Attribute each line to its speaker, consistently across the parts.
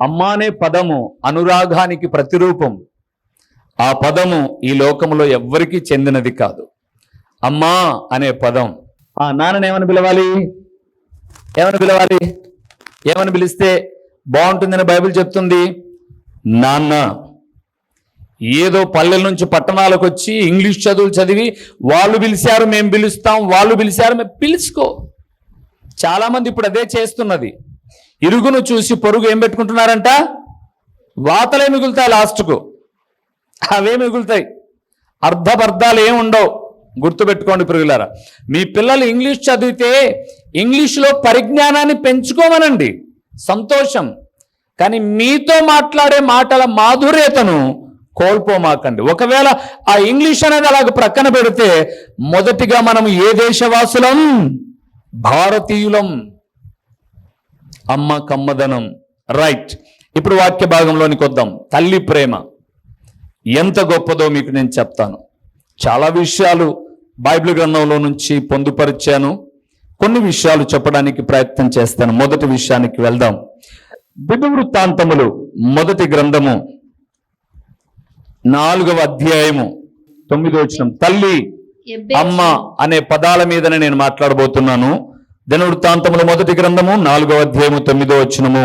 Speaker 1: అమ్మ అనే పదము అనురాగానికి ప్రతిరూపం. ఆ పదము ఈ లోకంలో ఎవ్వరికీ చెందినది కాదు. అమ్మా అనే పదం. ఆ నాన్నని ఏమని పిలవాలి? ఏమని పిలవాలి? ఏమని పిలిస్తే బాగుంటుందని బైబిల్ చెప్తుంది? నాన్న ఏదో పల్లెల నుంచి పట్టణాలకు వచ్చి ఇంగ్లీష్ చదువులు చదివి వాళ్ళు పిలిచారు మేము పిలుస్తాం వాళ్ళు పిలిచారు మేము పిలుచుకో. చాలామంది ఇప్పుడు అదే చేస్తున్నది. ఇరుగును చూసి పొరుగు ఏం పెట్టుకుంటున్నారంట? వాతలే మిగులుతాయి లాస్ట్కు. అవే మిగులుతాయి. అర్ధపర్ధాలు ఏమి ఉండవు. గుర్తుపెట్టుకోండి పురుగులారా మీ పిల్లలు ఇంగ్లీష్ చదివితే ఇంగ్లీష్లో పరిజ్ఞానాన్ని పెంచుకోమనండి. సంతోషం. కానీ మీతో మాట్లాడే మాటల మాధుర్యతను కోల్పోమాకండి. ఒకవేళ ఆ ఇంగ్లీష్ అనేది అలాగ ప్రక్కన పెడితే మొదటిగా మనం ఏ దేశవాసులం? భారతీయులం. అమ్మ కమ్మదనం. రైట్ ఇప్పుడు వాక్య భాగంలోనికి వద్దాం. తల్లి ప్రేమ. ఎంత గొప్పదో మీకు నేను చెప్తాను. చాలా విషయాలు బైబిల్ గ్రంథంలో నుంచి పొందుపరిచాను. కొన్ని విషయాలు చెప్పడానికి ప్రయత్నం చేస్తాను. మొదటి విషయానికి వెళ్దాం. దివ్య వృత్తాంతములు మొదటి గ్రంథము నాలుగవ అధ్యాయము తొమ్మిదో వచనం. తల్లి అమ్మ అనే పదాల మీదనే నేను మాట్లాడబోతున్నాను. దినవృత్తాంతముల మొదటి గ్రంథము నాలుగవ అధ్యాయము తొమ్మిదో వచనము.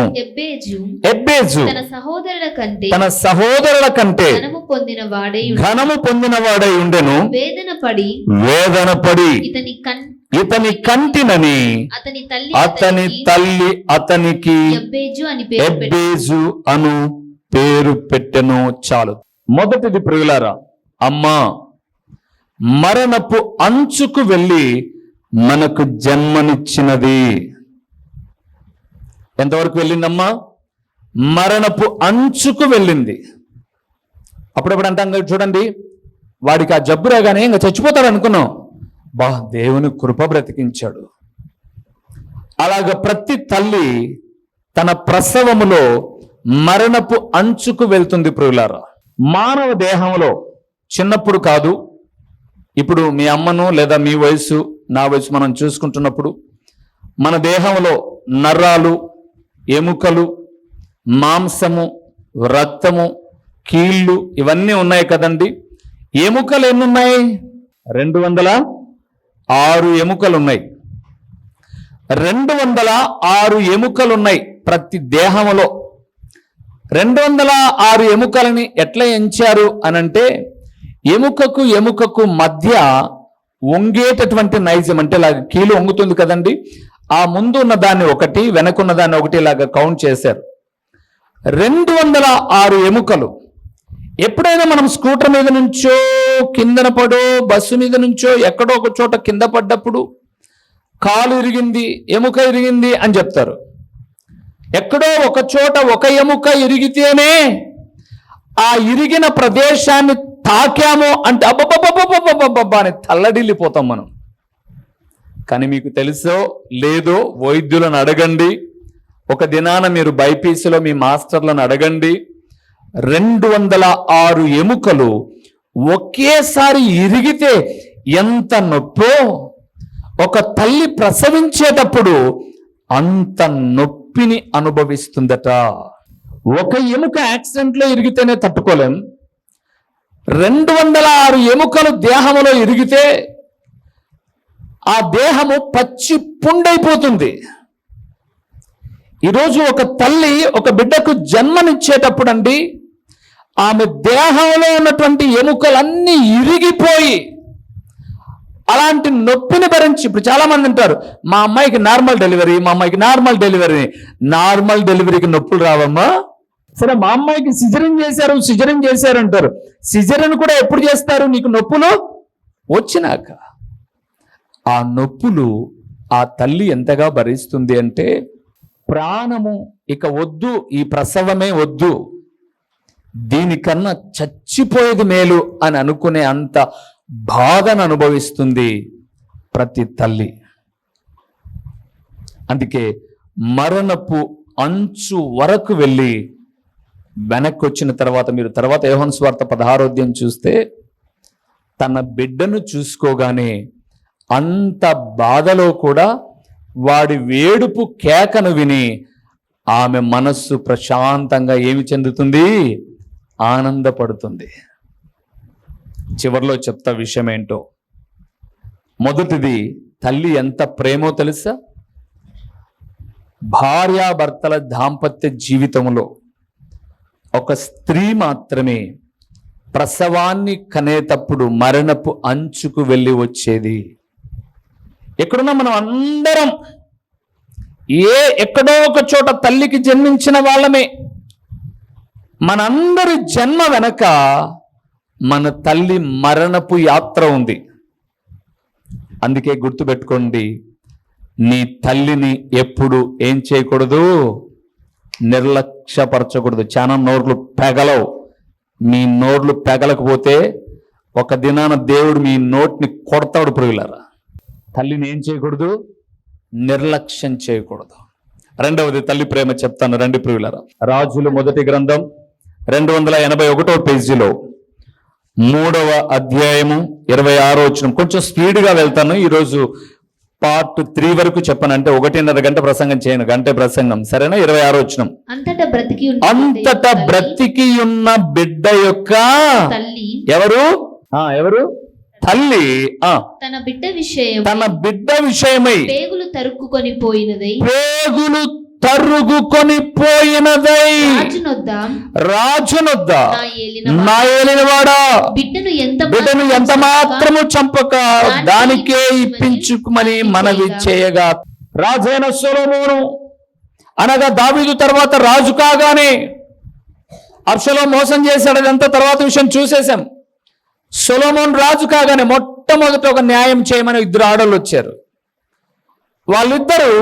Speaker 2: ఎబ్బేజు తన సహోదరుల కంటే
Speaker 1: తన సహోదరుల కంటే
Speaker 2: ధనము పొందిన వాడై
Speaker 1: ఘనము ఉండెను.
Speaker 2: వేదన పడి
Speaker 1: వేదన పడి
Speaker 2: ఇతని
Speaker 1: కంటినని
Speaker 2: అతని తల్లి
Speaker 1: అతని
Speaker 2: అతనికి ఎబ్బేజు అను పేరు
Speaker 1: పెట్టెను చాలు. మొదటిది ప్రియులారా అమ్మా మరణపు అంచుకు వెళ్ళి మనకు జన్మనిచ్చినది. ఎంతవరకు వెళ్ళిందమ్మా? మరణపు అంచుకు వెళ్ళింది. అప్పుడప్పుడు అంటాం చూడండి వాడికి ఆ జబ్బు రాగానే ఇంకా చచ్చిపోతాడు అనుకున్నాం. బా దేవుని కృప బ్రతికించాడు. అలాగ ప్రతి తల్లి తన ప్రసవములో మరణపు అంచుకు వెళ్తుంది ప్రియులారా. మానవ దేహంలో చిన్నప్పుడు కాదు ఇప్పుడు మీ అమ్మను లేదా మీ వయసు నా వయసు మనం చూసుకుంటున్నప్పుడు మన దేహంలో నర్రాలు ఎముకలు మాంసము రక్తము కీళ్ళు ఇవన్నీ ఉన్నాయి కదండి. ఎముకలు ఎన్ని ఉన్నాయి రెండు వందల ఆరు ఎముకలు ఉన్నాయి. రెండు వందల ఆరు ఎముకలు ఉన్నాయి ప్రతి దేహములో. రెండు వందల ఆరు ఎముకలని ఎట్లా ఎంచారు అనంటే ఎముకకు ఎముకకు మధ్య వంగేటటువంటి నైజం అంటే ఇలాగ కీలు వంగుతుంది కదండి. ఆ ముందు ఉన్న దాన్ని ఒకటి వెనకున్న దాన్ని ఒకటి ఇలాగ కౌంట్ చేశారు. రెండు వందల ఆరు ఎముకలు. ఎప్పుడైనా మనం స్కూటర్ మీద నుంచో కిందన పడో బస్సు మీద నుంచో ఎక్కడో ఒక చోట కింద పడ్డప్పుడు కాలు ఇరిగింది ఎముక ఇరిగింది అని చెప్తారు. ఎక్కడో ఒక చోట ఒక ఎముక ఇరిగితేనే ఆ ఇరిగిన ప్రదేశాన్ని తాకాము అంటే అబ్బబ్బబ్బబ్బబ్బబ్బబ్బ అని తల్లడిల్లిపోతాం మనం. కానీ మీకు తెలుసో లేదో వైద్యులను అడగండి. ఒక దినాన మీరు బైపీసీలో మీ మాస్టర్లను అడగండి. రెండు వందల ఆరు ఎముకలు ఒకేసారి ఇరిగితే ఎంత నొప్పో? ఒక తల్లి ప్రసవించేటప్పుడు అంత నొప్పిని అనుభవిస్తుందట. ఒక ఎముక యాక్సిడెంట్లో ఇరిగితేనే తట్టుకోలేం. రెండు వందల ఆరు ఎముకలు దేహములో ఇరిగితే ఆ దేహము పచ్చి పుండైపోతుంది. ఈరోజు ఒక తల్లి ఒక బిడ్డకు జన్మనిచ్చేటప్పుడు అండి ఆమె దేహంలో ఉన్నటువంటి ఎముకలన్నీ ఇరిగిపోయి అలాంటి నొప్పిని భరించి ఇప్పుడు చాలామంది ఉంటారు అంటారు మా అమ్మాయికి నార్మల్ డెలివరీ మా అమ్మాయికి నార్మల్ డెలివరీ నార్మల్ డెలివరీకి నొప్పులు రావమ్మా. సరే మా అమ్మాయికి సిజరిన్ చేశారు సిజరిన్ చేశారు అంటారు. సిజరిన్ కూడా ఎప్పుడు చేస్తారు? నీకు నొప్పులు? వచ్చినాక. ఆ నొప్పులు ఆ తల్లి ఎంతగా భరిస్తుంది అంటే ప్రాణము ఇక వద్దు ఈ ప్రసవమే వద్దు. దీనికన్నా చచ్చిపోయేది మేలు అని అనుకునే అంత బాధను అనుభవిస్తుంది ప్రతి తల్లి. అందుకే మరణపు అంచు వరకు వెళ్ళి వెనక్కి వచ్చిన తర్వాత మీరు తర్వాత యోహన్ స్వార్థ పదహారోద్యం చూస్తే తన బిడ్డను చూసుకోగానే అంత బాధలో కూడా వాడి వేడుపు కేకను విని ఆమె మనస్సు ప్రశాంతంగా ఏమి చెందుతుంది? ఆనందపడుతుంది. చివరిలో చెప్తా విషయం ఏంటో? మొదటిది తల్లి ఎంత ప్రేమో తెలుసా? భార్యాభర్తల దాంపత్య జీవితంలో ఒక స్త్రీ మాత్రమే ప్రసవాన్ని కనేటప్పుడు మరణపు అంచుకు వెళ్ళి వచ్చేది. ఎక్కడున్నా మనం అందరం? ఏ ఎక్కడో ఒక చోట తల్లికి జన్మించిన వాళ్ళమే. మనందరి జన్మ వెనక మన తల్లి మరణపు యాత్ర ఉంది. అందుకే గుర్తుపెట్టుకోండి నీ తల్లిని ఎప్పుడు ఏం చేయకూడదు? నిర్లక్ష్యపరచకూడదు. చాలా నోర్లు పెగలవు. మీ నోర్లు పెగలకపోతే ఒక దినాన దేవుడు మీ నోటిని కొడతాడు పురుగులారా తల్లిని ఏం చేయకూడదు? నిర్లక్ష్యం చేయకూడదు. రెండవది తల్లి ప్రేమ చెప్తాను. రెండు ప్రియులరా. రాజులు మొదటి గ్రంథం రెండు వందల ఎనభై ఒకటో పేజీలో మూడవ అధ్యాయము ఇరవై ఆరో వచ్చిన కొంచెం స్పీడ్గా వెళ్తాను. ఈరోజు పార్ట్ త్రీ వరకు చెప్పను అంటే ఒకటిన్నర గంట ప్రసంగం చేయను గంట ప్రసంగం. సరేనా? ఇరవై ఆరో వచ్చిన.
Speaker 2: అంతటా బ్రతికి ఉన్న
Speaker 1: అంతటా
Speaker 2: తల్లి-
Speaker 1: బ్రతికి ఉన్న బిడ్డ యొక్క
Speaker 2: తల్లి.
Speaker 1: ఎవరు? ఆ ఎవరు? తల్లి.
Speaker 2: తన బిడ్డ విషయం
Speaker 1: తన బిడ్డ విషయమై
Speaker 2: పేగులు తరుక్కుకొని పోయినదై
Speaker 1: పేగులు తరుగుకొని పోయినదై
Speaker 2: రాజునొద్ద. నా ఏలిన
Speaker 1: నా ఏలినవాడా
Speaker 2: బిడ్డను ఎంత మాత్రము చంపక
Speaker 1: దానికే ఇప్పించుకుమని మనవి చేయగా. రాజైన సొలొమోను. అనగా దావీదు తర్వాత రాజు కాగానే అప్షలో మోసం చేశాడు. అదంతా తర్వాత విషయం చూసేశాం. సొలొమోన్ రాజు కాగానే మొట్టమొదట ఒక న్యాయం చేయమని ఇద్దరు ఆడళ్ళు వచ్చారు. వాళ్ళిద్దరూ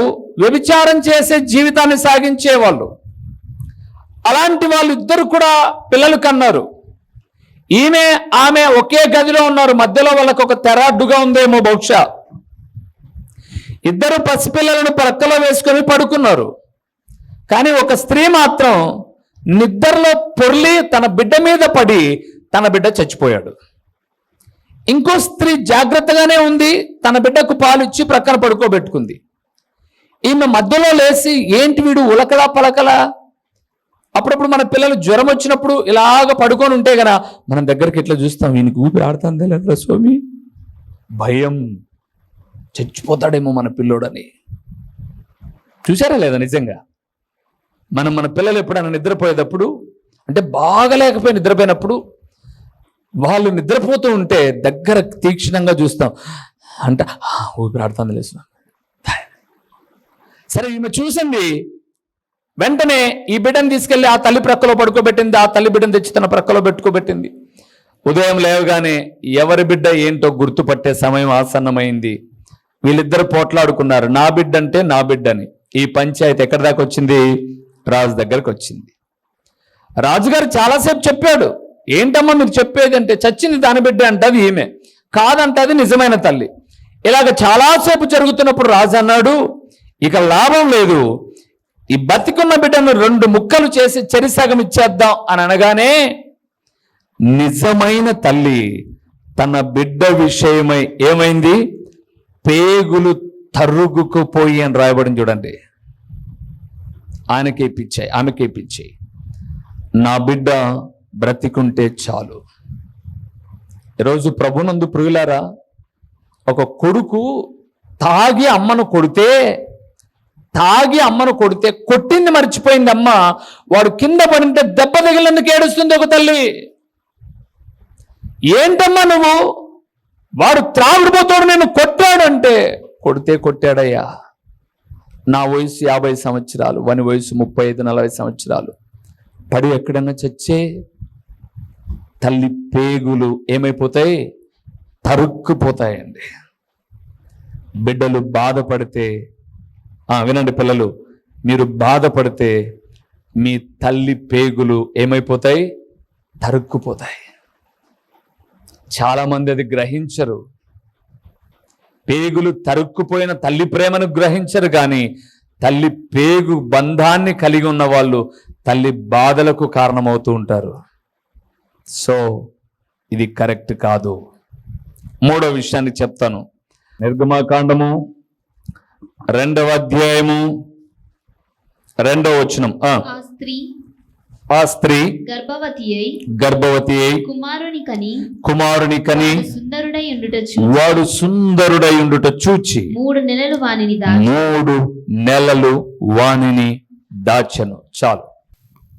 Speaker 1: వ్యభిచారం చేసే జీవితాన్ని సాగించేవాళ్ళు. అలాంటి వాళ్ళిద్దరు కూడా పిల్లలు కన్నారు. ఈమె ఆమె ఒకే గదిలో ఉన్నారు. మధ్యలో వాళ్ళకు ఒక తెర అడ్డుగా ఉందేమో బహుశా. ఇద్దరు పసిపిల్లలను ప్రక్కలో వేసుకొని పడుకున్నారు. కానీ ఒక స్త్రీ మాత్రం నిద్రలో పొర్లి తన బిడ్డ మీద పడి తన బిడ్డ చచ్చిపోయాడు. ఇంకో స్త్రీ జాగ్రత్తగానే ఉంది తన బిడ్డకు పాలు ఇచ్చి ప్రక్కన పడుకోబెట్టుకుంది. ఈమె మధ్యలో లేచి ఏంటి వీడు ఉలకలా పలకలా? అప్పుడప్పుడు మన పిల్లలు జ్వరం వచ్చినప్పుడు ఇలాగ పడుకొని ఉంటే కదా మనం దగ్గరికి ఇట్లా చూస్తాం? ఈయనకి ఊపిరి ఆడుతుంది లేదా స్వామి. భయం. చచ్చిపోతాడేమో మన పిల్లోడని. చూసారా లేదా నిజంగా? మనం మన పిల్లలు ఎప్పుడైనా నిద్రపోయేటప్పుడు అంటే బాగా లేకపోయి నిద్రపోయినప్పుడు వాళ్ళు నిద్రపోతూ ఉంటే దగ్గర తీక్షణంగా చూస్తాం. అంట ఊపిరి ఆడుతుంది లేదు సరే ఈమె చూసింది. వెంటనే ఈ బిడ్డను తీసుకెళ్ళి ఆ తల్లి ప్రక్కలో పడుకోబెట్టింది. ఆ తల్లి బిడ్డను తెచ్చి తన ప్రక్కలో పెట్టుకోబెట్టింది. ఉదయం లేవగానే ఎవరి బిడ్డ ఏంటో గుర్తుపట్టే సమయం ఆసన్నమైంది. వీళ్ళిద్దరు పోట్లాడుకున్నారు. నా బిడ్డ అంటే నా బిడ్డని. ఈ పంచాయతీ ఎక్కడి దాకా వచ్చింది? రాజు దగ్గరకు వచ్చింది. రాజుగారు చాలాసేపు చెప్పాడు. ఏంటమ్మా మీరు చెప్పేది అంటే చచ్చింది దాని బిడ్డ అంటది ఈమె. కాదంటది నిజమైన తల్లి. ఇలాగ చాలాసేపు జరుగుతున్నప్పుడు రాజు అన్నాడు ఇక లాభం లేదు. ఈ బతికున్న బిడ్డను రెండు ముక్కలు చేసి చెరిసగం ఇచ్చేద్దాం అని అనగానే నిజమైన తల్లి తన బిడ్డ విషయమై ఏమైంది? పేగులు తరుగుకుపోయి అని రాయబడింది చూడండి. ఆయనకే పిచ్చాయి ఆమెకే పిచ్చాయి. నా బిడ్డ బ్రతికుంటే చాలు. ఈరోజు ప్రభునందు ప్రియులారా ఒక కొడుకు తాగి అమ్మను కొడితే తాగి అమ్మను కొడితే కొట్టింది మర్చిపోయింది అమ్మ. వాడు కింద పడితే దెబ్బ తగిలినందుకు ఏడుస్తుంది ఒక తల్లి. ఏంటమ్మా నువ్వు? వాడు త్రాగుడిపోతాడు నేను కొట్టాడంటే. కొడితే కొట్టాడయ్యా. నా వయసు యాభై సంవత్సరాలు వాని వయసు ముప్పై ఐదు నలభై సంవత్సరాలు. పడి ఎక్కడన్నా చచ్చే తల్లి పేగులు ఏమైపోతాయి? తరుక్కుపోతాయండి. బిడ్డలు బాధపడితే వినండి పిల్లలు మీరు బాధపడితే మీ తల్లి పేగులు ఏమైపోతాయి? తరుక్కుపోతాయి. చాలామంది అది గ్రహించరు. పేగులు తరుక్కుపోయిన తల్లి ప్రేమను గ్రహించరు కానీ తల్లి పేగు బంధాన్ని కలిగి ఉన్న వాళ్ళు తల్లి బాధలకు కారణమవుతూ ఉంటారు. సో ఇది కరెక్ట్ కాదు. మూడో విషయాన్ని చెప్తాను. నిర్గమాకాండము. రెండవ అధ్యాయము. రెండో వచనం.
Speaker 2: స్త్రీ
Speaker 1: ఆ స్త్రీ
Speaker 2: గర్భవతి అయి
Speaker 1: గర్భవతి అయి
Speaker 2: కుమారుని కని
Speaker 1: కుమారుని కని
Speaker 2: సుందరుడై ఉండుట చూ
Speaker 1: వాడు సుందరుడై ఉండుట చూచి
Speaker 2: మూడు నెలలు వానిని దాచి
Speaker 1: మూడు నెలలు వాణిని దాచెను. చాలు.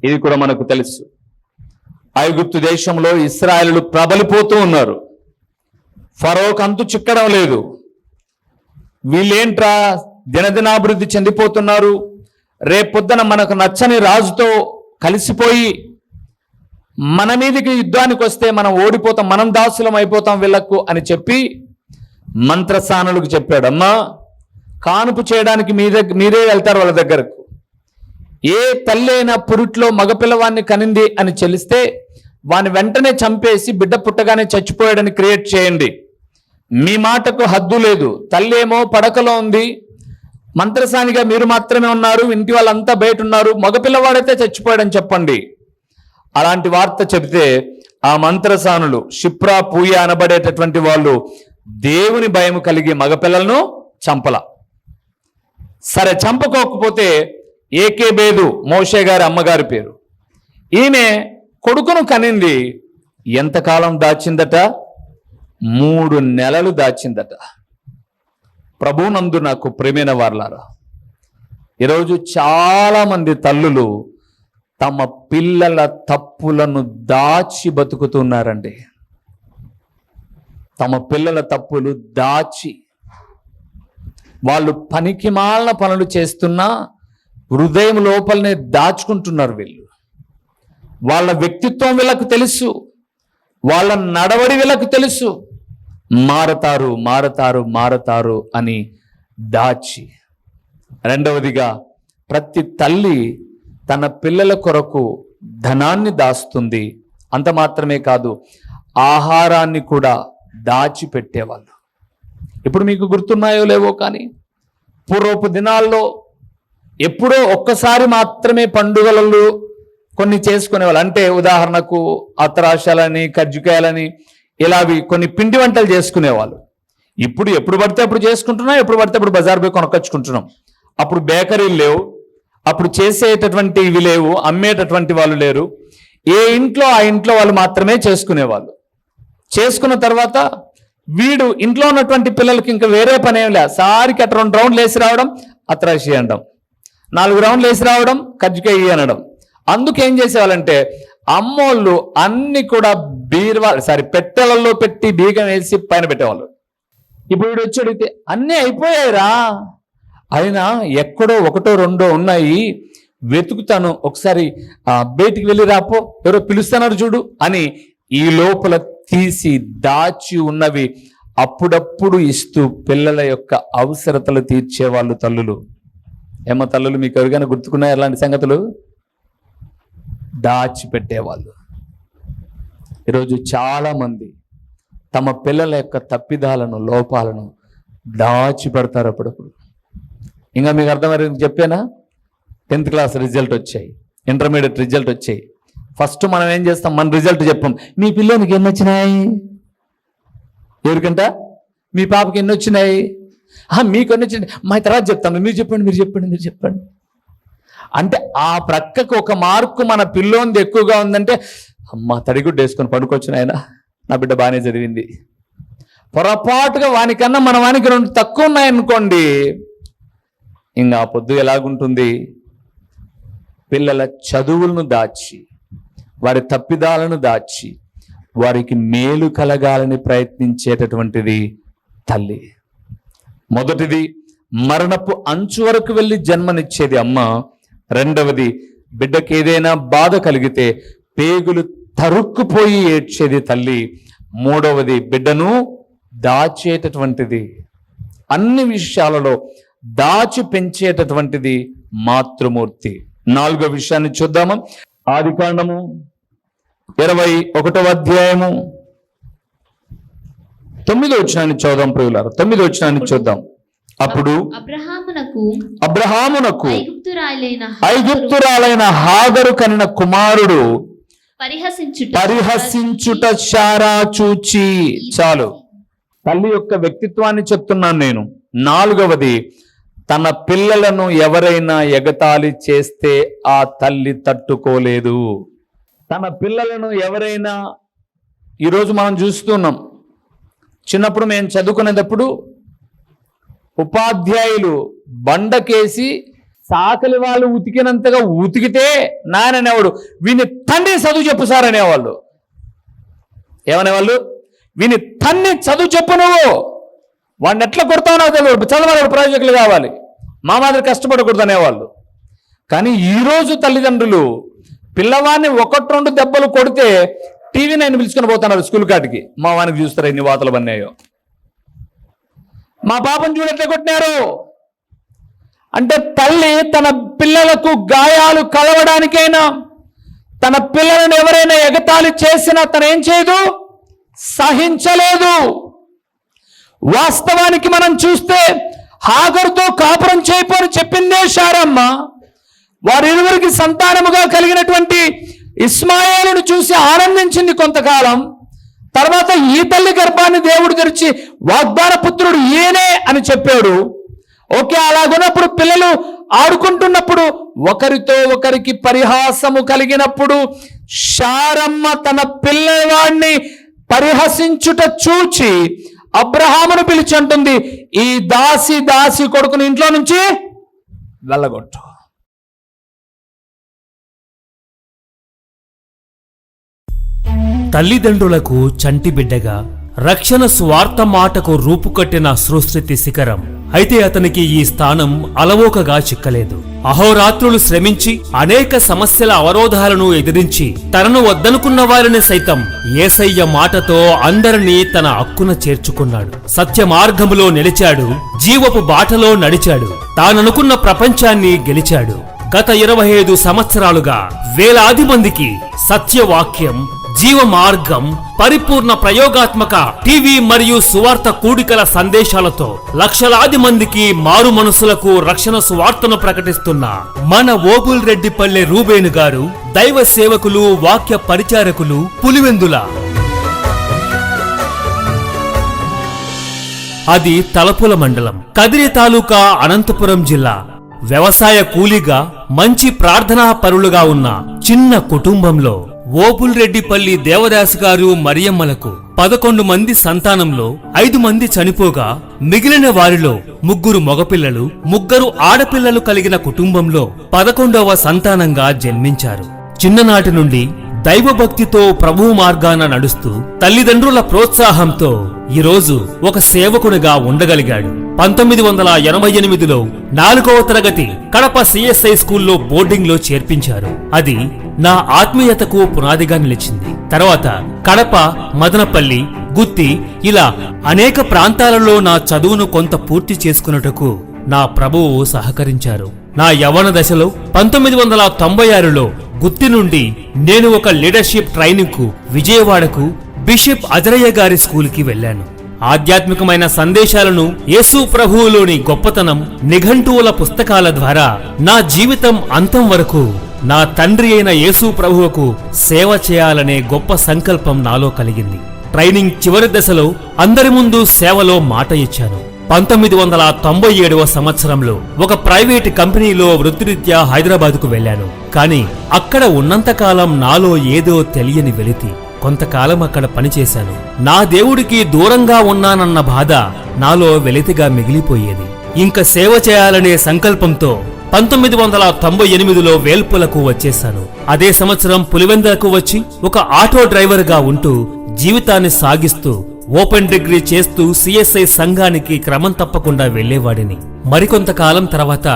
Speaker 1: ఇది కూడా మనకు తెలుసు. ఐగుప్తు దేశంలో ఇస్రాయలు ప్రబలిపోతూ ఉన్నారు. ఫరోక్ అంతు చిక్కడం లేదు. వీళ్ళేంట్రా దినదినాభివృద్ధి చెందిపోతున్నారు? రేపొద్దున మనకు నచ్చని రాజుతో కలిసిపోయి మన మీదకి యుద్ధానికి వస్తే మనం ఓడిపోతాం మనం దాసులం అయిపోతాం వీళ్ళకు అని చెప్పి మంత్రస్థానులకు చెప్పాడమ్మా కానుపు చేయడానికి మీ దగ్గర మీరే వెళ్తారు వాళ్ళ దగ్గరకు. ఏ తల్లి అయినా పురుట్లో మగపిల్లవాడిని కనింది అని చెలిస్తే వాని వెంటనే చంపేసి బిడ్డ పుట్టగానే చచ్చిపోయాడని క్రియేట్ చేయండి. మీ మాటకు హద్దు లేదు. తల్లి ఏమో పడకలో ఉంది. మంత్రసానిగా మీరు మాత్రమే ఉన్నారు. ఇంటి వాళ్ళంతా బయట ఉన్నారు. మగపిల్లవాడైతే చచ్చిపోయాడని చెప్పండి. అలాంటి వార్త చెబితే ఆ మంత్రసానులు షిప్రా పూయ అనబడేటటువంటి వాళ్ళు దేవుని భయం కలిగి మగపిల్లలను చంపల. సరే చంపకోకపోతే ఏకే బేదు మోషే గారి అమ్మగారి పేరు. ఈమె కొడుకును కనింది ఎంతకాలం దాచిందట? మూడు నెలలు దాచిందట. ప్రభునందు నాకు ప్రేమైన వార్లారా ఈరోజు చాలామంది తల్లులు తమ పిల్లల తప్పులను దాచి బతుకుతున్నారండి. తమ పిల్లల తప్పులు దాచి వాళ్ళు పనికి మాలిన పనులు చేస్తున్నా హృదయం లోపలనే దాచుకుంటున్నారు వీళ్ళు. వాళ్ళ వ్యక్తిత్వం వీళ్ళకు తెలుసు. వాళ్ళ నడవడి వీళ్ళకు తెలుసు. మారతారు మారతారు మారతారు అని దాచి. రెండవదిగా ప్రతి తల్లి తన పిల్లల కొరకు ధనాన్ని దాస్తుంది. అంత మాత్రమే కాదు ఆహారాన్ని కూడా దాచిపెట్టేవాళ్ళు. ఇప్పుడు మీకు గుర్తున్నాయో లేవో కానీ పూర్వపు దినాల్లో ఎప్పుడో ఒక్కసారి మాత్రమే పండుగలలో కొన్ని చేసుకునేవాళ్ళు. అంటే ఉదాహరణకు అత్తరాశాలని కజ్జికాయలని ఇలావి కొన్ని పిండి వంటలు చేసుకునేవాళ్ళు. ఇప్పుడు ఎప్పుడు పడితే అప్పుడు చేసుకుంటున్నాం ఎప్పుడు పడితే అప్పుడు బజార్ పోయి కొనకొచ్చుకుంటున్నాం. అప్పుడు బేకరీలు లేవు అప్పుడు చేసేటటువంటి ఇవి లేవు అమ్మేటటువంటి వాళ్ళు లేరు. ఏ ఇంట్లో ఆ ఇంట్లో వాళ్ళు మాత్రమే చేసుకునేవాళ్ళు. చేసుకున్న తర్వాత వీడు ఇంట్లో ఉన్నటువంటి పిల్లలకి ఇంకా వేరే పని ఏం లేదు సారికి అట్లా రెండు రౌండ్లు వేసి రావడం అత్రాసి అనడం నాలుగు రౌండ్లు వేసి రావడం కజ్జికాయ అనడం. అందుకేం చేసేవాళ్ళంటే అమ్మోళ్ళు అన్ని కూడా బీరువా సారీ పెట్టెలలో పెట్టి బీగం వేసి పైన పెట్టేవాళ్ళు. ఇప్పుడు వీడు వచ్చి అడిగితే అన్నీ అయిపోయాయిరా. అయినా ఎక్కడో ఒకటో రెండో ఉన్నాయి వెతుకుతాను ఒకసారి ఆ, బయటికి వెళ్ళి రాపో ఎవరో పిలుస్తున్నారు చూడు అని ఈ లోపల తీసి దాచి ఉన్నవి అప్పుడప్పుడు ఇస్తూ పిల్లల యొక్క అవసరతలు తీర్చేవాళ్ళు తల్లులు. ఏమో తల్లులు మీకు ఎవరికైనా గుర్తుకున్నాయి అలాంటి సంగతులు? దాచిపెట్టేవాళ్ళు. ఈరోజు చాలామంది తమ పిల్లల యొక్క తప్పిదాలను లోపాలను దాచిపెడతారు అప్పుడప్పుడు. ఇంకా మీకు అర్థమయ్యేది చెప్పానా? టెన్త్ క్లాస్ రిజల్ట్ వచ్చాయి. ఇంటర్మీడియట్ రిజల్ట్ వచ్చాయి. ఫస్ట్ మనం ఏం చేస్తాం? మన రిజల్ట్ చెప్పాం. మీ పిల్లలకి ఎన్ని వచ్చినాయి? ఎవరికంట? మీ పాపకి ఎన్ని వచ్చినాయి? మీకు ఎన్ని మా తర్వాత చెప్తాను. మీరు చెప్పండి మీరు చెప్పండి మీరు చెప్పండి. అంటే ఆ ప్రక్కకు ఒక మార్కు మన పిల్లోంది ఎక్కువగా ఉందంటే అమ్మ తడిగుడ్డ వేసుకొని పడుకోవచ్చు ఆయన నా బిడ్డ బాగానే చదివింది. పొరపాటుగా వానికన్నా మన వానికి రెండు తక్కువ ఉన్నాయనుకోండి ఇంకా ఆ పొద్దు ఎలాగుంటుంది? పిల్లల చదువులను దాచి వారి తప్పిదాలను దాచి వారికి మేలు కలగాలని ప్రయత్నించేటటువంటిది తల్లి. మొదటిది మరణపు అంచు వరకు వెళ్ళి జన్మనిచ్చేది అమ్మ. రెండవది బిడ్డకి ఏదైనా బాధ కలిగితే పేగులు తరుక్కుపోయి ఏడ్చేది తల్లి. మూడవది బిడ్డను దాచేటటువంటిది. అన్ని విషయాలలో దాచి పెంచేటటువంటిది మాతృమూర్తి. నాలుగో విషయాన్ని చూద్దాము? ఆది కాండము ఇరవై ఒకటవ అధ్యాయము. తొమ్మిదో వచ్చినాన్ని చూద్దాం ప్రియులారు. తొమ్మిదో వచ్చినాన్ని చూద్దాం. అప్పుడు
Speaker 2: అబ్రహామునకు
Speaker 1: అబ్రహామునకు
Speaker 2: ఐగుప్తురాలైన
Speaker 1: హాగరు కనిన కుమారుడు
Speaker 2: పరిహసించుట
Speaker 1: పరిహసించుట శారా చూచి. చాలు. తల్లి యొక్క వ్యక్తిత్వాన్ని చెప్తున్నాను నేను. నాలుగవది తన పిల్లలను ఎవరైనా ఎగతాళి చేస్తే ఆ తల్లి తట్టుకోలేదు. తన పిల్లలను ఎవరైనా ఈరోజు మనం చూస్తున్నాం చిన్నప్పుడు మేము చదువుకునేటప్పుడు ఉపాధ్యాయులు బండకేసి సాకలి వాళ్ళు ఉతికినంతగా ఉతికితే నాయన అనేవాడు వీని తండ్రి చదువు చెప్పు సార్ అనేవాళ్ళు. ఏమనేవాళ్ళు? వీని తన్ని చదువు చెప్పు నువ్వు. వాడిని ఎట్లా కొడతావు నాకు తెలియదు చదవాలి ప్రయోజకులు కావాలి. మా మాదిరి కష్టపడకూడదు అనేవాళ్ళు. కానీ ఈరోజు తల్లిదండ్రులు పిల్లవాడిని ఒకటి రెండు దెబ్బలు కొడితే టీవీ నైన్ పిలుచుకొని పోతున్నారు స్కూల్ కాటికి మా వానికి చూస్తారు ఎన్ని వాతలు పన్నాయో. మా పాపను చూడట్లే కొట్టినారు? అంటే తల్లి తన పిల్లలకు గాయాలు కలవడానికైనా తన పిల్లలను ఎవరైనా ఎగతాళి చేసినా తను ఏం చేయదు? సహించలేదు. వాస్తవానికి మనం చూస్తే హాగర్తో కాపురం చేయపోని చెప్పిందే శారమ్మ. వారిరువురికి సంతానముగా కలిగినటువంటి ఇస్మాయిలును చూసి ఆనందించింది కొంతకాలం. తర్వాత ఈ తల్లి గర్భాన్ని దేవుడు తెరిచి వాగ్దాన పుత్రుడు ఈయనే అని చెప్పాడు. ఓకే అలాగున్నప్పుడు పిల్లలు ఆడుకుంటున్నప్పుడు ఒకరితో ఒకరికి పరిహాసము కలిగినప్పుడు శారమ్మ తన పిల్లవాడిని పరిహసించుట చూచి అబ్రహామును పిలిచి అంటుంది ఈ దాసి దాసి కొడుకుని ఇంట్లో నుంచి వెళ్ళగొట్టు.
Speaker 3: తల్లిదండ్రులకు చంటి బిడ్డగా రక్షణ స్వార్థ మాటకు రూపుకట్టిన సృష్టి శిఖరం. అయితే అతనికి ఈ స్థానం అలవోకగా చిక్కలేదు. అహోరాత్రులు శ్రమించి అనేక సమస్యల అవరోధాలను ఎదిరించి తనను వద్దనుకున్న వారిని సైతం ఏసయ్య మాటతో అందరినీ తన హక్కున చేర్చుకున్నాడు. సత్య మార్గములో నిలిచాడు జీవపు బాటలో నడిచాడు తాననుకున్న ప్రపంచాన్ని గెలిచాడు. గత ఇరవై ఐదు సంవత్సరాలుగా వేలాది మందికి సత్యవాక్యం జీవ మార్గం పరిపూర్ణ ప్రయోగాత్మక టీవీ మరియు సువార్త కూడికల సందేశాలతో లక్షలాది మందికి మారు మనసులకు రక్షణ సువార్తను ప్రకటిస్తున్న మన ఓబుల్ రెడ్డిపల్లె రూబేను గారు దైవ సేవకులు వాక్య పరిచారకులు పులివెందుల. అది తలపుల మండలం. కదిరి తాలూకా అనంతపురం జిల్లా. వ్యవసాయ కూలీగా మంచి ప్రార్థనా పరులుగా ఉన్న చిన్న కుటుంబంలో. ఓపుల్రెడ్డిపల్లి దేవదాస్ గారు మరియమ్మలకు పదకొండు మంది సంతానంలో ఐదు మంది చనిపోగా మిగిలిన వారిలో ముగ్గురు మగపిల్లలు ముగ్గురు ఆడపిల్లలు కలిగిన కుటుంబంలో పదకొండవ సంతానంగా జన్మించారు. చిన్ననాటి నుండి దైవభక్తితో ప్రభు మార్గాన నడుస్తూ తల్లిదండ్రుల ప్రోత్సాహంతో ఈరోజు ఒక సేవకునిగా ఉండగలిగాడు. పంతొమ్మిది వందల ఎనభై ఎనిమిదిలో నాలుగవ తరగతి కడప సిఎస్ఐ స్కూల్లో బోర్డింగ్లో చేర్పించారు. అది నా ఆత్మీయతకు పునాదిగా నిలిచింది. తర్వాత కడప మదనపల్లి గుత్తి ఇలా అనేక ప్రాంతాలలో నా చదువును కొంత పూర్తి చేసుకున్నట్టుకు నా ప్రభువు సహకరించారు. నా యవన దశలో పంతొమ్మిది వందల తొంభై ఆరులో గుత్తి నుండి నేను ఒక లీడర్షిప్ ట్రైనింగ్కు విజయవాడకు బిషప్ అజరయ్య గారి స్కూల్కి వెళ్ళాను. ఆధ్యాత్మికమైన సందేశాలను యేసు ప్రభువులోని గొప్పతనం నిఘంటువుల పుస్తకాల ద్వారా నా జీవితం అంతం వరకు నా తండ్రి అయిన యేసు ప్రభువుకు సేవ చేయాలనే గొప్ప సంకల్పం నాలో కలిగింది. ట్రైనింగ్ చివరి దశలో అందరి ముందు సేవలో మాట ఇచ్చాను. పంతొమ్మిది వందల తొంభై ఏడవ సంవత్సరంలో ఒక ప్రైవేట్ కంపెనీలో వృత్తిరీత్యా హైదరాబాద్కు వెళ్ళాను. కానీ అక్కడ ఉన్నంతకాలం నాలో ఏదో తెలియని వెలితి. కొంతకాలం అక్కడ పనిచేశాను. నా దేవుడికి దూరంగా ఉన్నానన్న బాధ నాలో వెలితిగా మిగిలిపోయేది. ఇంక సేవ చేయాలనే సంకల్పంతో పంతొమ్మిది వందల తొంభై ఎనిమిదిలో వేల్పులకు వచ్చేశాను. అదే సంవత్సరం పులివెందలకు వచ్చి ఒక ఆటో డ్రైవర్గా ఉంటూ జీవితాన్ని సాగిస్తూ ఓపెన్ డిగ్రీ చేస్తూ సిఎస్ఐ సంఘానికి క్రమం తప్పకుండా వెళ్ళేవాడిని మరికొంతకాలం తర్వాత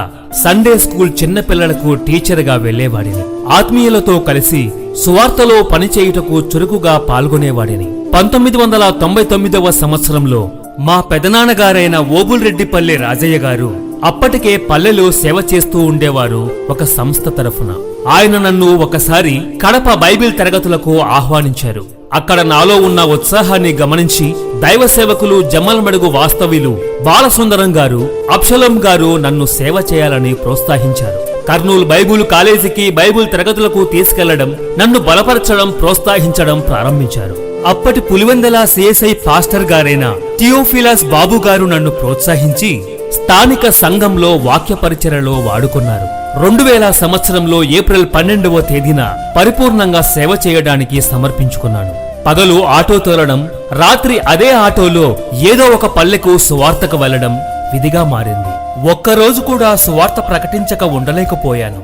Speaker 3: సండే స్కూల్ చిన్నపిల్లలకు టీచర్గా వెళ్ళేవాడిని ఆత్మీయులతో కలిసి సువార్తలో పనిచేయుటకు చురుకుగా పాల్గొనేవాడిని. పంతొమ్మిది వందల తొంభై తొమ్మిదవ సంవత్సరంలో మా పెదనాన్నగారైన ఓబుల్రెడ్డిపల్లి రాజయ్య గారు అప్పటికే పల్లెలో సేవ చేస్తూ ఉండేవారు ఒక సంస్థ తరఫున. ఆయన నన్ను ఒకసారి కడప బైబిల్ తరగతులకు ఆహ్వానించారు. అక్కడ నాలో ఉన్న ఉత్సాహాన్ని గమనించి దైవ సేవకులు జమ్మలమడుగు వాస్తవ్యులు బాలసుందరం గారు అప్షలం గారు నన్ను సేవ చేయాలని ప్రోత్సహించారు. కర్నూలు బైబుల్ కాలేజీకి బైబుల్ తరగతులకు తీసుకెళ్ళడం నన్ను బలపరచడం ప్రోత్సహించడం ప్రారంభించారు. అప్పటి పులివెందల సిఎస్ఐ పాస్టర్ గారైన థియోఫిలాస్ బాబు గారు నన్ను ప్రోత్సహించి స్థానిక సంఘంలో వాక్యపరిచరలో వాడుకున్నారు. రెండు వేల సంవత్సరంలో ఏప్రిల్ పన్నెండవ తేదీన పరిపూర్ణంగా సేవ చేయడానికి సమర్పించుకున్నాను. పగలు ఆటో తోలడం రాత్రి అదే ఆటోలో ఏదో ఒక పల్లెకు సువార్తకు వెళ్ళడం విధిగా మారింది. ఒక్కరోజు కూడా సువార్త ప్రకటించక ఉండలేకపోయాను.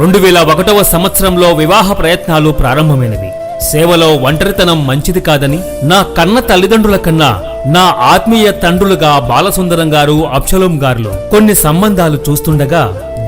Speaker 3: రెండు వేల ఒకటవ సంవత్సరంలో వివాహ ప్రయత్నాలు ప్రారంభమైనవి. సేవలో ఒంటరితనం మంచిది కాదని నా కన్న తల్లిదండ్రుల కన్నా నా ఆత్మీయ తండ్రులుగా బాలసుందరం గారు అప్షలోం గారులు కొన్ని సంబంధాలు చూస్తుండగా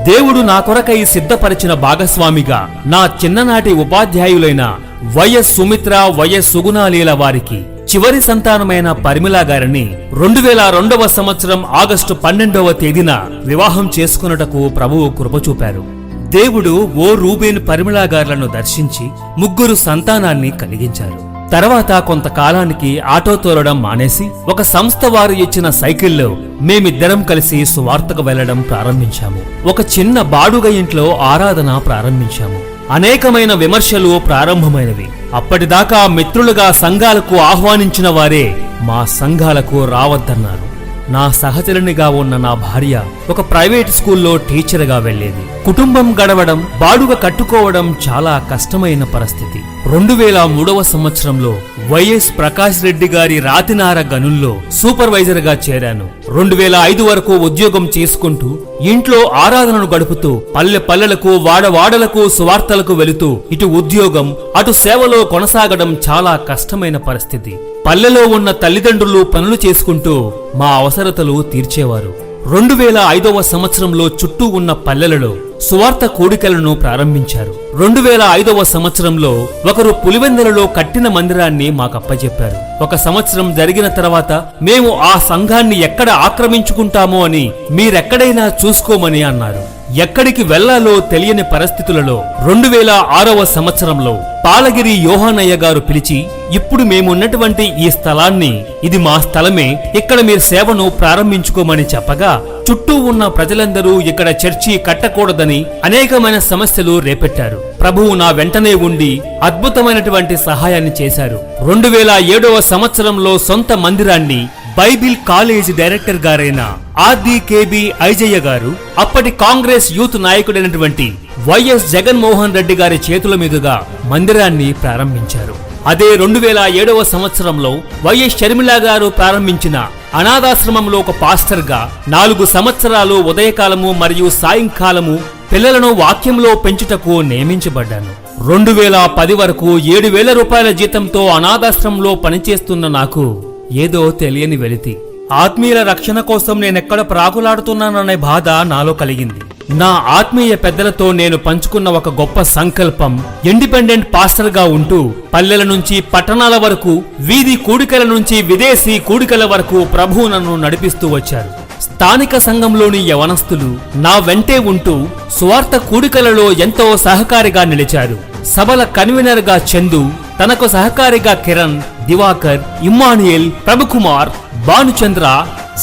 Speaker 3: దేవుడు నా కొరకై సిద్ధపరిచిన భాగస్వామిగా నా చిన్ననాటి ఉపాధ్యాయులైన వైఎస్ సుమిత్ర వైఎస్ సుగుణాలీల వారికి చివరి సంతానమైన పరిమిళ గారిని రెండు వేల రెండవ సంవత్సరం ఆగస్టు పన్నెండవ తేదీన వివాహం చేసుకున్నటకు ప్రభువు కృప చూపారు దేవుడు ఓ రూబేన్ పరిమిళ గారులను దర్శించి ముగ్గురు సంతానాన్ని కలిగించారు. తర్వాత కొంతకాలానికి ఆటో తోలడం మానేసి ఒక సంస్థ వారు ఇచ్చిన సైకిల్లో మేమిద్దరం కలిసి సువార్తకు వెళ్ళడం ప్రారంభించాము. ఒక చిన్న బాడుగ ఇంట్లో ఆరాధన ప్రారంభించాము. అనేకమైన విమర్శలు ప్రారంభమైనవి. అప్పటిదాకా మిత్రులుగా సంఘాలకు ఆహ్వానించిన వారే మా సంఘాలకు రావద్దన్నారు. నా సహచరునిగా ఉన్న నా భార్య ఒక ప్రైవేట్ స్కూల్లో టీచర్గా వెళ్ళేది కుటుంబం గడవడం బాడుగ కట్టుకోవడం చాలా కష్టమైన పరిస్థితి. రెండు వేల మూడవ సంవత్సరంలో వైఎస్ ప్రకాష్ రెడ్డి గారి రాతినార గనుల్లో సూపర్వైజర్గా చేరాను. రెండు వేల ఐదు వరకు ఉద్యోగం చేసుకుంటూ ఇంట్లో ఆరాధనను గడుపుతూ పల్లె పల్లెలకు వాడవాడలకు సువార్తలకు వెళుతూ ఇటు ఉద్యోగం అటు సేవలో కొనసాగడం చాలా కష్టమైన పరిస్థితి. పల్లెలో ఉన్న తల్లిదండ్రులు పనులు చేసుకుంటూ మా అవసరతలు తీర్చేవారు. రెండు వేల ఐదవ సంవత్సరంలో చుట్టూ ఉన్న పల్లెలలో సువార్త కూడికలను ప్రారంభించారు. రెండు వేల ఐదవ సంవత్సరంలో ఒకరు పులివెందులలో కట్టిన మందిరాన్ని మాకప్పచెప్పారు ఒక సంవత్సరం జరిగిన తర్వాత మేము ఆ సంఘాన్ని ఎక్కడ ఆక్రమించుకుంటామో అని మీరెక్కడైనా చూసుకోమని అన్నారు. ఎక్కడికి వెళ్ళాలో తెలియని పరిస్థితులలో రెండు వేల ఆరవ సంవత్సరంలో పాలగిరి యోహానయ్య గారు పిలిచి ఇప్పుడు మేమున్నటువంటి ఈ స్థలాన్ని ఇది మా స్థలమే ఇక్కడ మీరు సేవను ప్రారంభించుకోమని చెప్పగా చుట్టూ ఉన్న ప్రజలందరూ ఇక్కడ చర్చి కట్టకూడదని అనేకమైన సమస్యలు రేపెట్టారు. ప్రభువు నా వెంటనే ఉండి అద్భుతమైనటువంటి సహాయాన్ని చేశారు. రెండు వేల ఏడవ సంవత్సరంలో సొంత మందిరాన్ని బైబిల్ కాలేజ్ డైరెక్టర్ గారైన ఆర్డికేబి ఐజయ్య గారు అప్పటి కాంగ్రెస్ యూత్ నాయకుడైనటువంటి వైఎస్ జగన్మోహన్ రెడ్డి గారి చేతుల మీదుగా మందిరాన్ని ప్రారంభించారు. అదే రెండు వేల ఏడవ సంవత్సరంలో వైఎస్ షర్మిలా గారు ప్రారంభించిన అనాథాశ్రమంలో ఒక పాస్టర్గా నాలుగు సంవత్సరాలు ఉదయకాలము మరియు సాయంకాలము పిల్లలను వాక్యంలో పెంచుటకు నియమించబడ్డాను. రెండు వేల పది వరకు ఏడు వేల రూపాయల జీతంతో అనాథాశ్రమంలో పనిచేస్తున్న నాకు ఏదో తెలియని వెలితి. ఆత్మీయుల రక్షణ కోసం నేనెక్కడ ప్రాకులాడుతున్నాననే బాధ నాలో కలిగింది. నా ఆత్మీయ పెద్దలతో నేను పంచుకున్న ఒక గొప్ప సంకల్పం ఇండిపెండెంట్ పాస్టర్గా ఉంటూ పల్లెల నుంచి పట్టణాల వరకు వీధి కూడికల నుంచి విదేశీ కూడికల వరకు ప్రభువు నన్ను నడిపిస్తూ వచ్చారు. స్థానిక సంఘంలోని యవనస్తులు నా వెంటే ఉంటూ స్వార్థ కూడికలలో ఎంతో సహకారిగా నిలిచారు. సభల కన్వీనర్గా చందు తనకు సహకారిగా Kiran Divakar Emmanuel Prabhukumar Bhanuchandra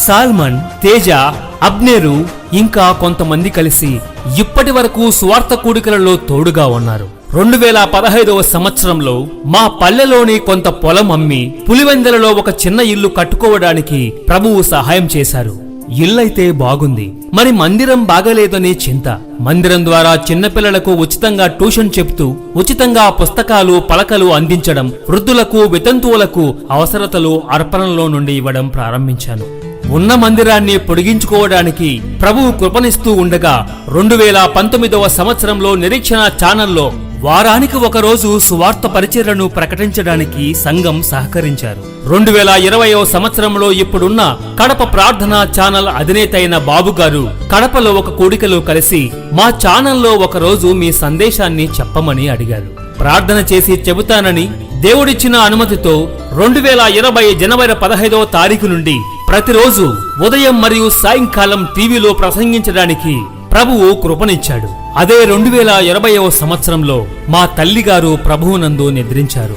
Speaker 3: Solomon Teja Abner ఇంకా కొంతమంది కలిసి ఇప్పటి వరకు స్వార్థ కూడికలలో తోడుగా ఉన్నారు. రెండు వేల పదహైదవ సంవత్సరంలో మా పల్లెలోని కొంత పొలం అమ్మి పులివెందలలో ఒక చిన్న ఇల్లు కట్టుకోవడానికి ప్రభువు సహాయం చేశారు. ఇల్లైతే బాగుంది. మరి మందిరం బాగలేదనే చింత. మందిరం ద్వారా చిన్నపిల్లలకు ఉచితంగా ట్యూషన్ చెప్తూ ఉచితంగా పుస్తకాలు పలకలు అందించడం వృద్ధులకు వితంతువులకు అవసరతలు అర్పణలో నుండి ఇవ్వడం ప్రారంభించాను. ఉన్న మందిరాన్ని పొడిగించుకోవడానికి ప్రభువు కృపనిస్తూ ఉండగా రెండు వేల పంతొమ్మిదవ సంవత్సరంలో నిరీక్షణ ఛానల్లో వారానికి ఒకరోజు సువార్త పరిచర్లను ప్రకటించడానికి సంఘం సహకరించారు. రెండు వేల ఇరవయో సంవత్సరంలో ఇప్పుడున్న కడప ప్రార్థనా ఛానల్ అధినేత అయిన బాబు గారు కడపలో ఒక కూడికలో కలిసి మా ఛానల్లో ఒకరోజు మీ సందేశాన్ని చెప్పమని అడిగారు. ప్రార్థన చేసి చెబుతానని దేవుడిచ్చిన అనుమతితో రెండు వేల ఇరవై జనవరి పదహైదవ తారీఖు నుండి ప్రతిరోజు ఉదయం మరియు సాయంకాలం టీవీలో ప్రసంగించడానికి ప్రభువు కృపనిచ్చాడు. అదే రెండు వేల ఇరవైవ సంవత్సరంలో మా తల్లిగారు ప్రభువునందు నిద్రించారు.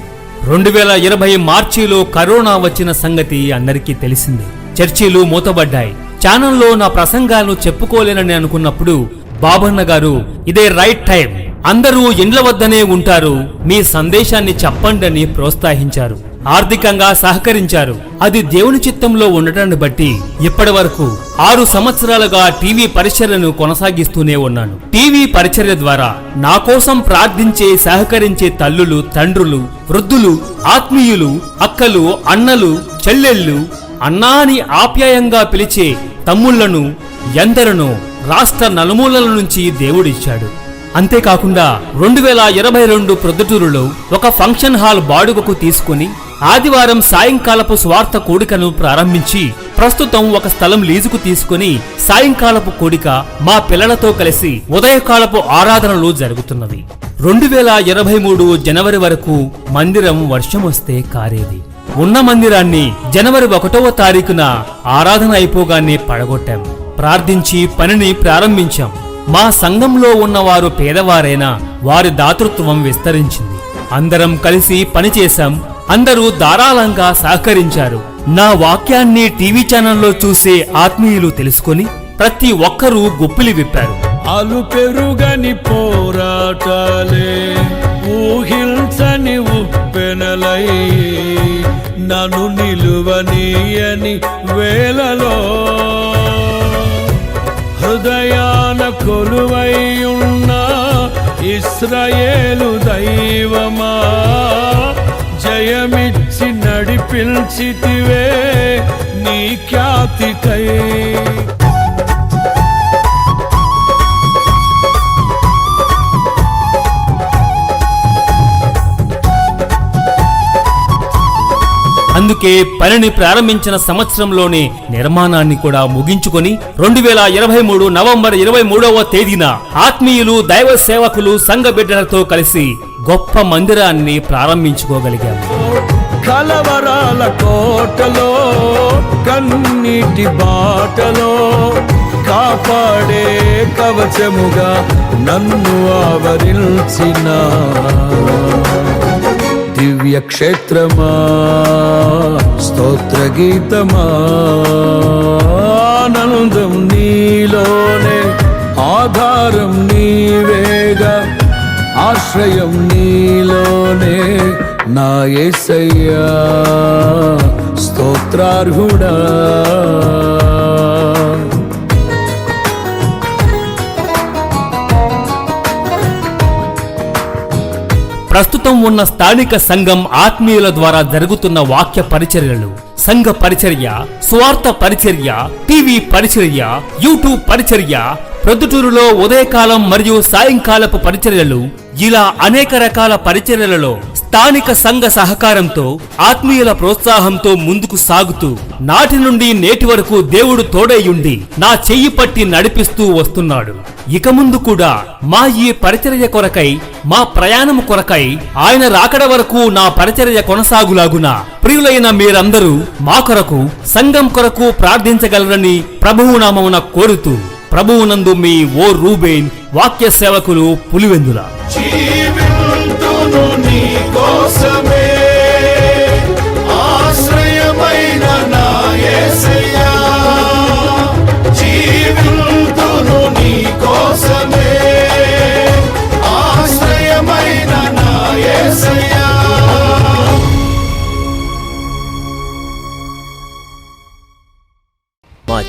Speaker 3: రెండు వేల ఇరవై మార్చిలో కరోనా వచ్చిన సంగతి అందరికీ తెలిసింది. చర్చిలు మూతబడ్డాయి. ఛానల్లో నా ప్రసంగాలను చెప్పుకోలేనని అనుకున్నప్పుడు బాబన్న గారు ఇదే రైట్ టైం. అందరూ ఇండ్ల వద్దనే ఉంటారు. మీ సందేశాన్ని చెప్పండి అని ప్రోత్సహించారు. ఆర్థికంగా సహకరించారు. అది దేవుని చిత్తంలో ఉండటాన్ని బట్టి ఇప్పటి వరకు ఆరు సంవత్సరాలుగా టీవీ పరిచర్యను కొనసాగిస్తూనే ఉన్నాను. టీవీ పరిచర్య ద్వారా నా కోసం ప్రార్థించే సహకరించే తల్లులు తండ్రులు వృద్ధులు ఆత్మీయులు అక్కలు అన్నలు చెల్లెళ్ళు అన్నా అని ఆప్యాయంగా పిలిచే తమ్ముళ్ళను ఎందరనో రాష్ట్ర నలుమూలల నుంచి దేవుడిచ్చాడు. అంతేకాకుండా రెండు వేల ఇరవై రెండు ప్రొద్దుటూరులో ఒక ఫంక్షన్ హాల్ బాడుగకు తీసుకుని ఆదివారం సాయంకాలపు స్వార్థ కూడికను ప్రారంభించి ప్రస్తుతం ఒక స్థలం లీజుకు తీసుకుని సాయంకాలపు కోడిక మా పిల్లలతో కలిసి ఉదయకాలపు ఆరాధనలు జరుగుతున్నవి రెండు వేల ఇరవై మూడు జనవరి వరకు మందిరం వర్షం వస్తే కారేది. ఉన్న మందిరాన్ని జనవరి ఒకటవ తారీఖున ఆరాధన అయిపోగానే పడగొట్టాం. ప్రార్థించి పనిని ప్రారంభించాం. మా సంఘంలో ఉన్నవారు పేదవారైనా వారి దాతృత్వం విస్తరించింది. అందరం కలిసి పనిచేశాం అందరూ ధారాళంగా సహకరించారు. నా వాక్యాన్ని టీవీ ఛానల్లో చూసే ఆత్మీయులు తెలుసుకొని ప్రతి ఒక్కరూ గుప్పిలి విప్పారు.
Speaker 4: అలు పెరుగని పోరాటాలే ఊహించని ఉప్పెనలై నన్ను నిలువనీయని వేలలో హృదయాన కొలువై ఉన్న ఇస్రయేలు దైవమా? జయమిచ్చి నడిపించితివే నీ ఖ్యాతికై.
Speaker 3: అందుకే పనిని ప్రారంభించిన సంవత్సరంలోనే నిర్మాణాన్ని కూడా ముగించుకొని రెండు వేల ఇరవై మూడు నవంబర్ ఇరవై మూడవ తేదీన ఆత్మీయులు దైవ సేవకులు సంఘ బిడ్డలతో కలిసి గొప్ప మందిరాన్ని ప్రారంభించుకోగలిగాము.
Speaker 4: కలవరాల కోటలో కన్నీటి బాటలో కాపాడే కవచముగా నన్ను ఆవరించిన దివ్య క్షేత్రమా స్తోత్ర గీతమా ఆనందం నీలోనే ఆధారం నీవేగా ఆశ్రయం నీలోనే. నా ఏసయ్యా స్తోత్రార్హుడా.
Speaker 3: ప్రస్తుతం ఉన్న స్థానిక సంఘం ఆత్మీయుల ద్వారా జరుగుతున్న వాక్య పరిచర్యలు సంఘ పరిచర్య స్వార్థ పరిచర్య టీవీ పరిచర్య యూట్యూబ్ పరిచర్య ప్రొద్దుటూరులో ఉదయకాలం మరియు సాయంకాలపు పరిచర్యలు ఇలా అనేక రకాల పరిచర్యలలో స్థానిక సంఘ సహకారంతో ఆత్మీయుల ప్రోత్సాహంతో ముందుకు సాగుతూ నాటి నుండి నేటి వరకు దేవుడు తోడైయుండి నా చెయ్యి పట్టి నడిపిస్తూ వస్తున్నాడు. ఇక ముందు కూడా మా ఈ పరిచర్య కొరకై మా ప్రయాణం కొరకై ఆయన రాకడ వరకు నా పరిచర్య కొనసాగులాగున. ప్రియులైన మీరందరూ మా కొరకు సంఘం కొరకు ప్రార్థించగలరని ప్రభువు నామమున కోరుతూ ప్రభువునందు మీ ఓ రూబేన్ వాక్య సేవకులు పులివెందుల.
Speaker 4: జీవితును నీ